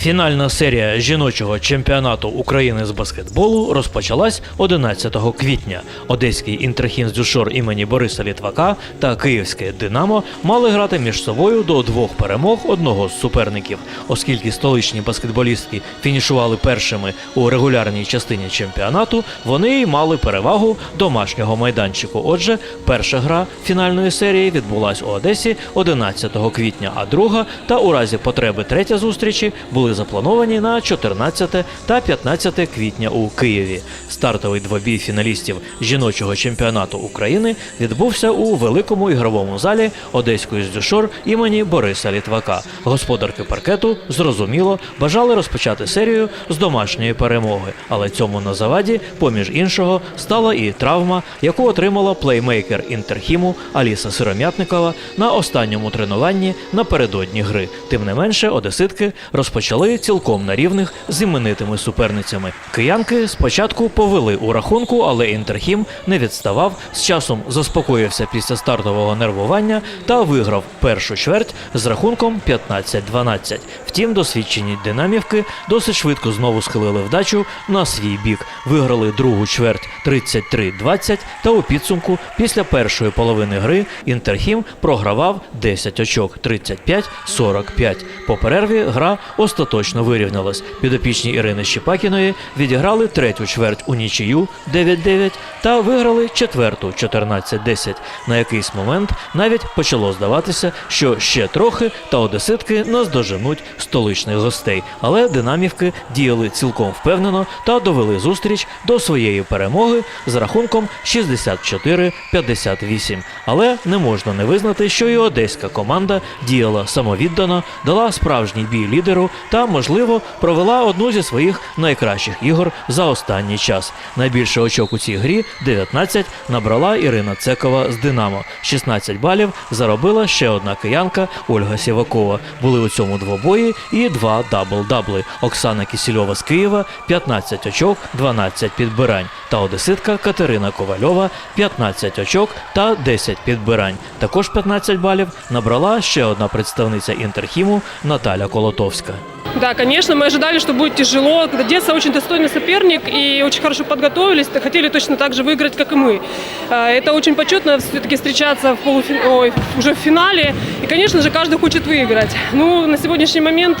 Фінальна серія жіночого чемпіонату України з баскетболу розпочалась 11 квітня. Одеський інтерхін Дюшор імені Бориса Літвака та Київське Динамо мали грати між собою до двох перемог одного з суперників, оскільки столичні баскетболістки фінішували першими у регулярній частині чемпіонату. Вони мали перевагу домашнього майданчику. Отже, перша гра фінальної серії відбулась у Одесі 11 квітня, а друга та у разі потреби третя зустрічі були заплановані на 14 та 15 квітня у Києві. Стартовий двобій фіналістів жіночого чемпіонату України відбувся у великому ігровому залі Одеської здюшор імені Бориса Літвака. Господарки паркету зрозуміло бажали розпочати серію з домашньої перемоги, але цьому на заваді, поміж іншого, стала і травма, яку отримала плеймейкер Інтерхіму Аліса Сиром'ятникова на останньому тренуванні напередодні гри. Тим не менше, одеситки розпочали цілком на рівних з іменитими суперницями. Киянки спочатку повели у рахунку, але Інтерхім не відставав. З часом заспокоївся після стартового нервування та виграв першу чверть з рахунком 15-12. Втім, досвідчені динамівки досить швидко знову схилили вдачу на свій бік. Виграли другу чверть 33-20 та у підсумку після першої половини гри Інтерхім програвав 10 очок 35-45. По перерві гра остаточно вирівнялась. Підопічні Ірини Щепакіної відіграли третю чверть у нічию 9-9 та виграли четверту 14-10. На якийсь момент навіть почало здаватися, що ще трохи та одеситки наздоженуть столичних гостей. Але динамівки діяли цілком впевнено та довели зустріч до своєї перемоги з рахунком 64-58. Але не можна не визнати, що і одеська команда діяла самовіддано, дала справжній бій лідеру та, можливо, провела одну зі своїх найкращих ігор за останній час. Найбільше очок у цій грі 19 набрала Ірина Цекова з Динамо. 16 балів заробила ще одна киянка Ольга Сівакова. Були у цьому двобої і два дабл-дабли. Оксана Кісільова з Києва 15 очок, 12 підбирань. Та одеситка Катерина Ковальова 15 очок та 10 підбирань. Також 15 балів набрала ще одна представниця Інтерхіму Наталя Колотовська. Да, конечно, мы ожидали, что будет тяжело. Одесса очень достойный соперник и очень хорошо подготовились. Хотели точно так же выиграть, как и мы. А, Это очень почетно все-таки встречаться в полуфи- Ой, уже в финале. И, конечно же, каждый хочет выиграть. Ну, на сегодняшний момент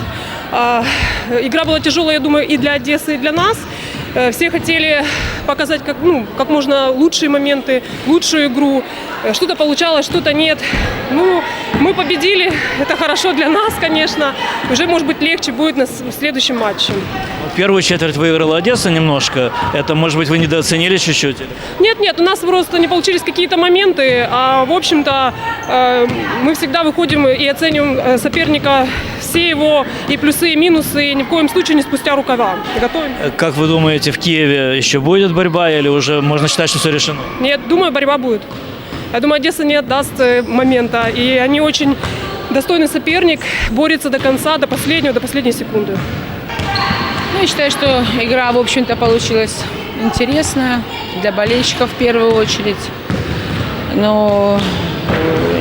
а, игра была тяжелая, я думаю, и для Одессы, и для нас. Э, Все хотели показать как, ну, как можно лучшие моменты, лучшую игру. Э, Что-то получалось, что-то нет. Ну, мы победили, это хорошо для нас, конечно. Уже, может быть, легче будет на следующем матче. Первую четверть выиграла Одесса немножко. Это, может быть, вы недооценили чуть-чуть? Нет, нет, у нас просто не получились какие-то моменты, а в общем-то э, мы всегда выходим и оцениваем соперника, все его и плюсы, и минусы, и ни в коем случае не спустя рукава. Готовим. Как вы думаете, в Киеве еще будет борьба или уже можно считать, что все решено? Нет, думаю, борьба будет. Я думаю, Одесса не отдаст э, момента, и они очень достойный соперник, борется до конца, до последнего, до последней секунды. Ну, я считаю, что игра, в общем-то, получилась интересная для болельщиков в первую очередь. Но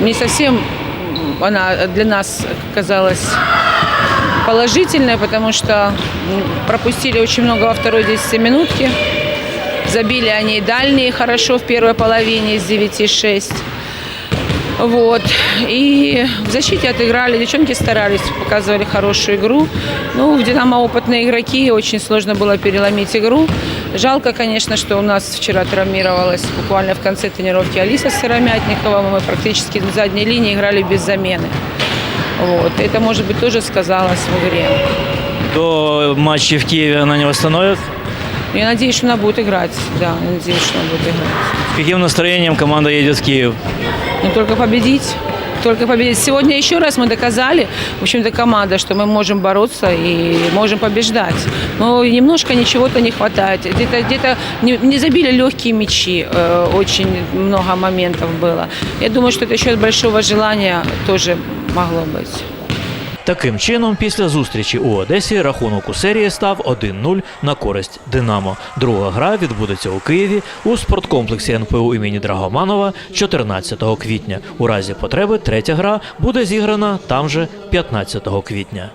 не совсем она для нас казалась положительной, потому что м, пропустили очень много во второй 10 минутке. Забили они дальние хорошо в первой половине из 9-6. Вот. И в защите отыграли. Девчонки старались, показывали хорошую игру. Ну, в «Динамо» опытные игроки, очень сложно было переломить игру. Жалко, конечно, что у нас вчера травмировалась буквально в конце тренировки Алиса Сыромятникова. Мы практически на задней линии играли без замены. Вот. Это, может быть, тоже сказалось в игре. До матча в Киеве она не восстановится? Я надеюсь, что она будет играть. Да, я надеюсь, что она будет играть. С каким настроением команда едет в Киев? Но только победить. Только победить. Сегодня еще раз мы доказали, в общем-то, команда, что мы можем бороться и можем побеждать. Но немножко ничего-то не хватает. Где-то где не, не забили легкие мячи. э, очень много моментов было. Я думаю, что это еще от большого желания тоже могло быть. Таким чином, після зустрічі у Одесі рахунок у серії став 1-0 на користь Динамо. Друга гра відбудеться у Києві у спорткомплексі НПУ імені Драгоманова 14 квітня. У разі потреби третя гра буде зіграна там же 15 квітня.